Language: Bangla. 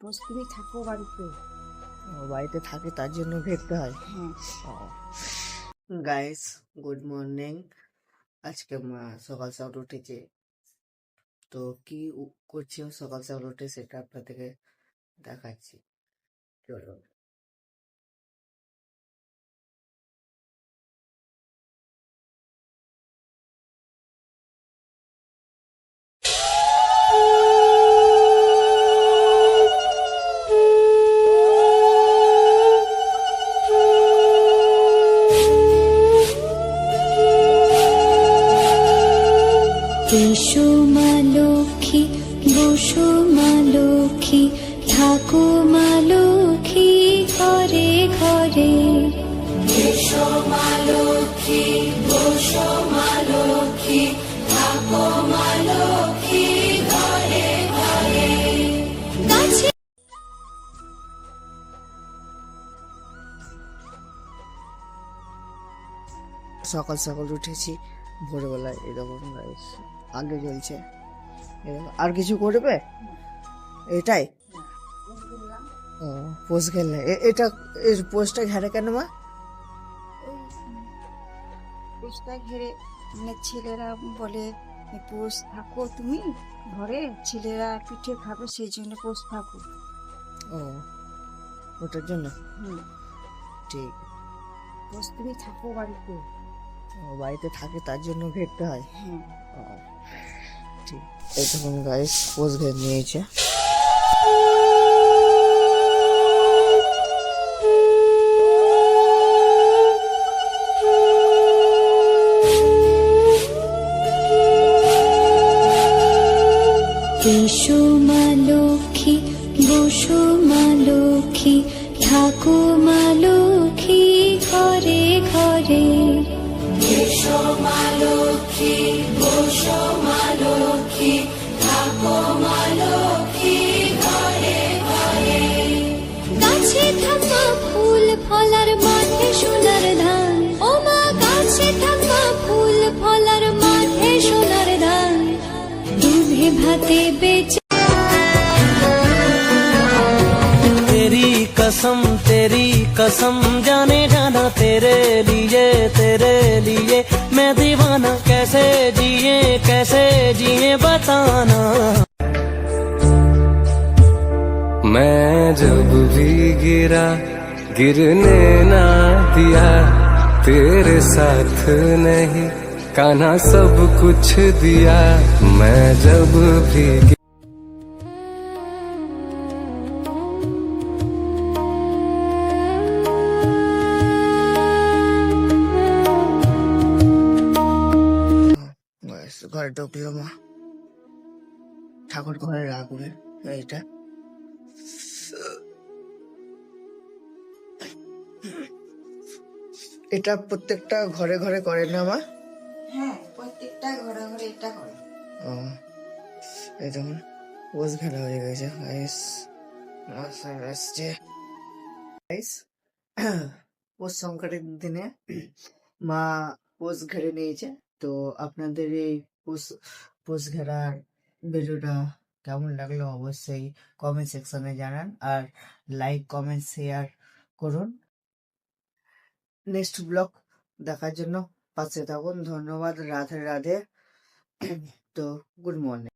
বস তুমি থাকো বাড়িতে। ও বাড়িতে থাকে তার জন্য ভেবতে হয়। হ্যাঁ। গাইস গুড মর্নিং আজকে মা সকাল সকাল উঠেছে। তো কি করছি সকাল সকাল উঠে সেটা আপনাদেরকে দেখাচ্ছি। চলো এসো মা লক্ষ্মী বসো মা লক্ষ্মী থাকো মা লক্ষ্মী ঘরে ঘরে। এসো মা লক্ষ্মী বসো মা লক্ষ্মী থাকো মা লক্ষ্মী ঘরে ঘরে। সকাল সকাল উঠেছি ভোরবেলায় এরকম গাইস আগে জ্বলছে আর কিছু করবে? এটাই। ও পোস্ট খেললে। এটা এর পোস্টটা ঘেরে কেন মা? পোস্টটা ঘিরে মানে ছেলেরা বলে পোষ থাকো তুমি ঘরে ছেলেরা পিঠে খাবে সেই জন্য পোষ থাকো। ও ওটার জন্য? হুম। ঠিক। পোষ তুমি থাকো বাড়িতে। ও বাড়িতে থাকে তার জন্য ঘেরতে হয়। ও, ঠিক। এই তখন গাইস ঘের নিয়েছে। এসো মা লক্ষ্মী বসো মা লক্ষ্মী থাকো মা লক্ষ্মী ঘরে ঘরে। এসো থাকো ফুল ফলার মাঠে সোনার ধান। ও মা, গাছে থাকা ফুল ফলার মাঠে সোনার ধান। দুধে বেচে कसम, तेरी कसम, जाने जाना तेरे लिए तेरे लिए। मैं दीवाना, कैसे जिए कैसे जिए, बताना। मैं जब भी गिरा, गिरने ना दिया, तेरे साथ नहीं काना सब कुछ दिया। मैं जब भी ঘরে ঢুকলো মা। ঠাকুর ঘরে রাখবে এইটা। এটা প্রত্যেকটা ঘরে ঘরে করে না মা? হ্যাঁ প্রত্যেকটা ঘরে ঘরে এটা করে ও এই দেখুন পোষ ঘেরা হয়ে গেছে। গাইস আসছে। গাইস পোষ সংকটের দিনে মা পোষ ঘেরে নিয়েছে। তো আপনাদের এই পোষ পোষ ঘেরার ভিডিওটা কেমন লাগল অবশ্যই কমেন্ট সেকশনে জানান আর লাইক কমেন্ট শেয়ার করুন। নেক্সট ব্লগ দেখার জন্য পাশে থাকুন। ধন্যবাদ। রাধে রাধে। তো গুড মর্নিং